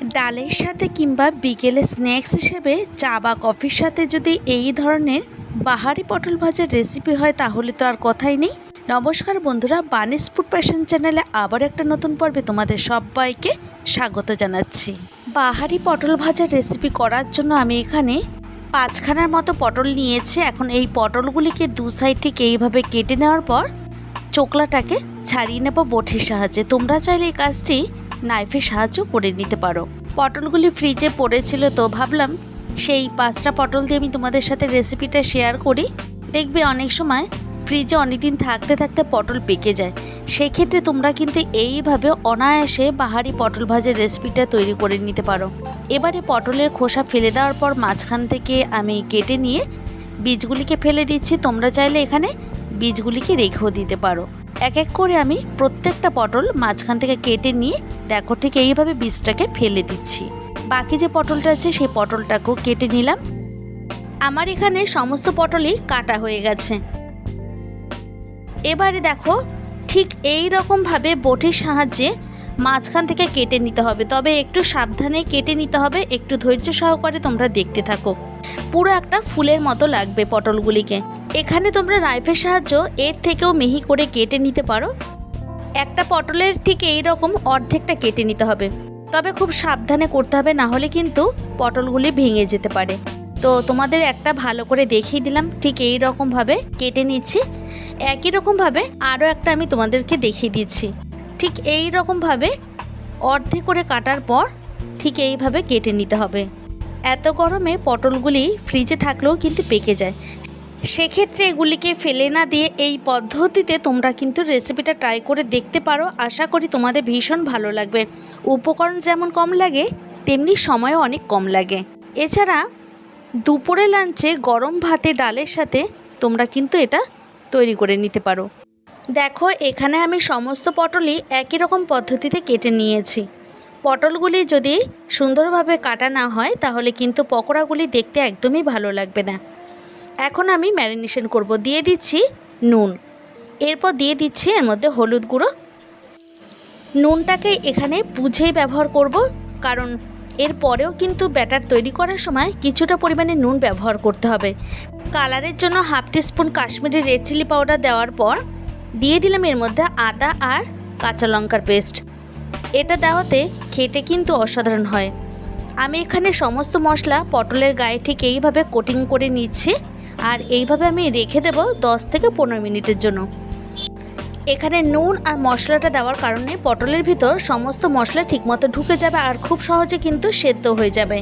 ডালের সাথে কিংবা বিকেলে স্ন্যাক্স হিসেবে চা বা কফির সাথে যদি এই ধরনের বাহারি পটল ভাজার রেসিপি হয়, তাহলে তো আর কথাই নেই। নমস্কার বন্ধুরা, বানিস ফুড প্যাশন চ্যানেলে আবার একটা নতুন পর্বে তোমাদের সবাইকে স্বাগত জানাচ্ছি। বাহারি পটল ভাজার রেসিপি করার জন্য আমি এখানে পাঁচখানার মতো পটল নিয়েছি। এখন এই পটলগুলিকে দু সাইড থেকে এইভাবে কেটে নেওয়ার পর চোকলাটাকে ছাড়িয়ে নেব বটির সাহায্যে। তোমরা চাইলে এই কাজটি নাইফের সাহায্য করে নিতে পারো। পটলগুলি ফ্রিজে পড়েছিল তো ভাবলাম সেই পাঁচটা পটল দিয়ে আমি তোমাদের সাথে রেসিপিটা শেয়ার করি। দেখবে অনেক সময় ফ্রিজে অনেকদিন থাকতে থাকতে পটল পেকে যায়। সেক্ষেত্রে তোমরা কিন্তু এইভাবে অনায়াসে বাহারি পটল ভাজার রেসিপিটা তৈরি করে নিতে পারো। এবারে পটলের খোসা ফেলে দেওয়ার পর মাঝখান থেকে আমি কেটে নিয়ে বীজগুলিকে ফেলে দিচ্ছি। তোমরা চাইলে এখানে বীজগুলিকে রেখেও দিতে পারো। এক এক করে আমি প্রত্যেকটা পটল মাঝখান থেকে কেটে নিয়ে, দেখো ঠিক এইভাবে বীজটাকে ফেলে দিচ্ছি। বাকি যে পটলটা আছে, সেই পটলটাকেও কেটে নিলাম। আমার এখানে সমস্ত পটলই কাটা হয়ে গেছে। এবারে দেখো, ঠিক এই রকমভাবে বটির সাহায্যে মাঝখান থেকে কেটে নিতে হবে। তবে একটু সাবধানে কেটে নিতে হবে, একটু ধৈর্য সহকারে তোমরা দেখতে থাকো। পুরো একটা ফুলের মতো লাগবে পটলগুলিকে। এখানে তোমরা নাইফের সাহায্য এর থেকেও মিহি করে কেটে নিতে পারো। একটা পটলের ঠিক এই রকম অর্ধেকটা কেটে নিতে হবে। তবে খুব সাবধানে করতে হবে, না হলে কিন্তু পটলগুলি ভেঙে যেতে পারে। তো তোমাদের একটা ভালো করে দেখিয়ে দিলাম, ঠিক এই রকমভাবে কেটে নিচ্ছি। একই রকমভাবে আরও একটা আমি তোমাদেরকে দেখিয়ে দিচ্ছি। ঠিক এই রকমভাবে অর্ধেক করে কাটার পর ঠিক এইভাবে কেটে নিতে হবে। এত গরমে পটলগুলি ফ্রিজে থাকলেও কিন্তু পেকে যায়। সেক্ষেত্রে এগুলিকে ফেলে না দিয়ে এই পদ্ধতিতে তোমরা কিন্তু রেসিপিটা ট্রাই করে দেখতে পারো। আশা করি তোমাদের ভীষণ ভালো লাগবে। উপকরণ যেমন কম লাগে, তেমনি সময়ও অনেক কম লাগে। এছাড়া দুপুরে লাঞ্চে গরম ভাতে ডালের সাথে তোমরা কিন্তু এটা তৈরি করে নিতে পারো। দেখো, এখানে আমি সমস্ত পটলই একই রকম পদ্ধতিতে কেটে নিয়েছি। পটলগুলি যদি সুন্দরভাবে কাটা না হয়, তাহলে কিন্তু পকোড়াগুলি দেখতে একদমই ভালো লাগবে না। এখন আমি ম্যারিনেশন করব। দিয়ে দিচ্ছি নুন। এরপর দিয়ে দিচ্ছি এর মধ্যে হলুদ গুঁড়ো। নুনটাকে এখানে বুঝেই ব্যবহার করব, কারণ এর পরেও কিন্তু ব্যাটার তৈরি করার সময় কিছুটা পরিমাণে নুন ব্যবহার করতে হবে। কালারের জন্য half teaspoon Kashmiri red chilli powder দেওয়ার পর দিয়ে দিলাম এর মধ্যে আদা আর কাঁচা লঙ্কার পেস্ট। এটা দেওয়াতে খেতে কিন্তু অসাধারণ হয়। আমি এখানে সমস্ত মশলা পটলের গায়ে ঠিক এইভাবে কোটিং করে নিচ্ছি। আর এইভাবে আমি রেখে দেব দশ থেকে পনেরো মিনিটের জন্য। এখানে নুন আর মশলাটা দেওয়ার কারণে পটলের ভিতর সমস্ত মশলা ঠিকমতো ঢুকে যাবে আর খুব সহজে কিন্তু সেদ্ধ হয়ে যাবে।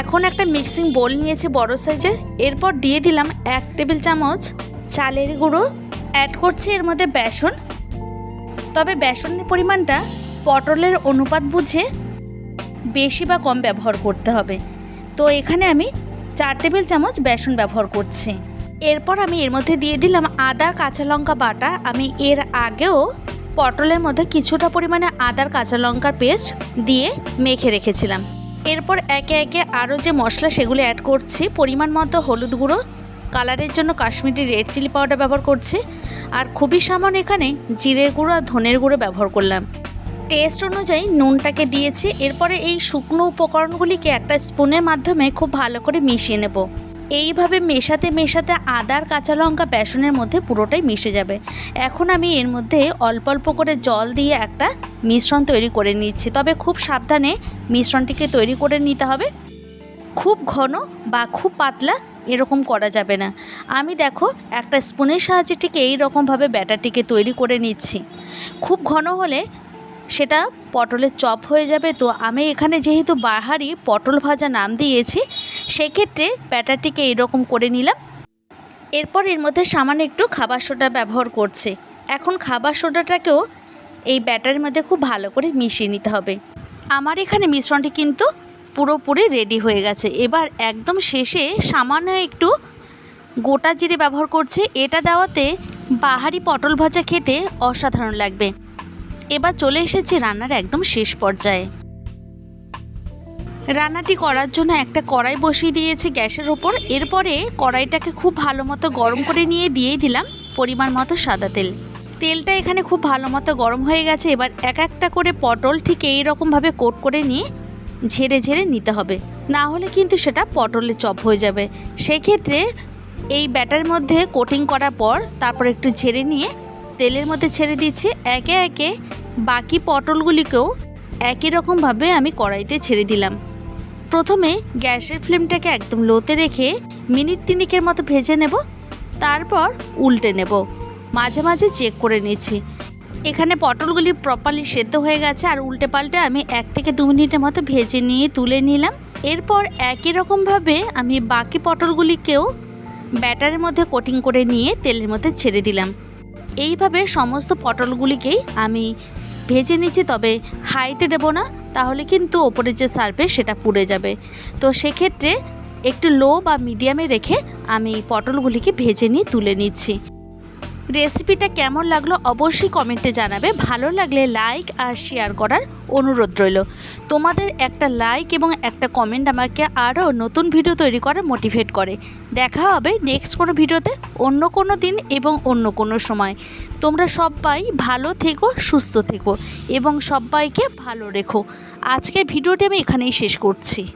এখন একটা মিক্সিং বোল নিয়েছি বড় সাইজের। এরপর দিয়ে দিলাম এক টেবিল চামচ চালের গুঁড়ো। অ্যাড করছি এর মধ্যে বেসন। তবে বেসনের পরিমাণটা পটলের অনুপাত বুঝে বেশি বা কম ব্যবহার করতে হবে। তো এখানে আমি চার টেবিল চামচ বেসন ব্যবহার করছি। এরপর আমি এর মধ্যে দিয়ে দিলাম আদা, কাঁচা লঙ্কা বাটা। আমি এর আগেও পটলের মধ্যে কিছুটা পরিমাণে আদার কাঁচা লঙ্কার পেস্ট দিয়ে মেখে রেখেছিলাম। এরপর একে একে আরও যে মশলা সেগুলো অ্যাড করছি, পরিমাণ মতো হলুদ গুঁড়ো কালারের জন্য কাশ্মীরি রেড চিলি পাউডার ব্যবহার করছি। আর খুবই সামান্য এখানে জিরের গুঁড়ো আর ধনের গুঁড়ো ব্যবহার করলাম। টেস্ট অনুযায়ী নুনটাকে দিয়েছি। এরপরে এই শুকনো উপকরণগুলিকে একটা স্পুনের মাধ্যমে খুব ভালো করে মিশিয়ে নেব। এইভাবে মেশাতে মেশাতে আদার কাঁচা লঙ্কা বেসনের মধ্যে পুরোটাই মিশে যাবে। এখন আমি এর মধ্যে অল্প অল্প করে জল দিয়ে একটা মিশ্রণ তৈরি করে নিচ্ছি। তবে খুব সাবধানে মিশ্রণটিকে তৈরি করে নিতে হবে। খুব ঘন বা খুব পাতলা এরকম করা যাবে না। আমি দেখো, একটা স্পুনের সাহায্যে ঠিক এই রকমভাবে ব্যাটারটিকে তৈরি করে নিচ্ছি। খুব ঘন হলে সেটা পটলের চপ হয়ে যাবে। তো আমি এখানে যেহেতু বাহারি পটল ভাজা নাম দিয়েছি, সেক্ষেত্রে ব্যাটারটিকে এরকম করে নিলাম। এরপর এর মধ্যে সামান্য একটু খাবার সোডা ব্যবহার করছে। এখন খাবার সোডাটাকেও এই ব্যাটারের মধ্যে খুব ভালো করে মিশিয়ে নিতে হবে। আমার এখানে মিশ্রণটি কিন্তু পুরোপুরি রেডি হয়ে গেছে। এবার একদম শেষে সামান্য একটু গোটা জিরে ব্যবহার করছে। এটা দেওয়াতে বাহারি পটল ভাজা খেতে অসাধারণ লাগবে। এবার চলে এসেছি রান্নার একদম শেষ পর্যায়ে। রান্নাটি করার জন্য একটা কড়াই বসিয়ে দিয়েছি গ্যাসের ওপর। এরপরে কড়াইটাকে খুব ভালো মতো গরম করে নিয়ে দিয়ে দিলাম পরিমাণ মতো সাদা তেল। তেলটা এখানে খুব ভালো মতো গরম হয়ে গেছে, এবার এক একটা করে পটল ঠিক এই রকমভাবে কোট করে নিয়ে ঝেড়ে ঝেড়ে নিতে হবে। না হলে কিন্তু সেটা পটলের চপ হয়ে যাবে। সেক্ষেত্রে এই ব্যাটার মধ্যে কোটিং করার পর তারপর একটু ঝেড়ে নিয়ে তেলের মধ্যে ছেড়ে দিচ্ছি একে একে বাকি পটলগুলিকেও একই রকমভাবে আমি কড়াইতে ছেড়ে দিলাম। প্রথমে গ্যাসের ফ্লেমটাকে একদম লোতে রেখে মিনিট তিনিকের মতো ভেজে নেব, তারপর উল্টে নেব। মাঝে মাঝে চেক করে নিচ্ছি এখানে পটলগুলি প্রপারলি সেদ্ধ হয়ে গেছে আর উল্টে পাল্টে আমি এক থেকে দু মিনিটের মতো ভেজে নিয়ে তুলে নিলাম। এরপর একই রকমভাবে আমি বাকি পটলগুলিকেও ব্যাটারের মধ্যে কোটিং করে নিয়ে তেলের মধ্যে ছেড়ে দিলাম। এইভাবে সমস্ত পটলগুলিকেই আমি ভেজে নিচ্ছি, তবে হাইতে দেব না, তাহলে কিন্তু ওপরে যে সার্ভে সেটা পুড়ে যাবে। তো সেক্ষেত্রে একটু লো বা মিডিয়ামে রেখে আমি পটলগুলিকে ভেজে নিয়ে তুলে নিচ্ছি। রেসিপিটা কেমন লাগল অবশ্যই কমেন্টে জানাবে। ভালো লাগলে লাইক আর শেয়ার করার অনুরোধ রইল। তোমাদের একটা লাইক এবং একটা কমেন্ট আমাকে আরও নতুন ভিডিও তৈরি করা মোটিভেট করে। দেখা হবে নেক্সট কোনো ভিডিওতে অন্য কোনো দিন এবং অন্য কোনো সময়। তোমরা সবাই ভালো থেকো, সুস্থ থেকো এবং সবাইকে ভালো রেখো। আজকের ভিডিওটি আমি এখানেই শেষ করছি।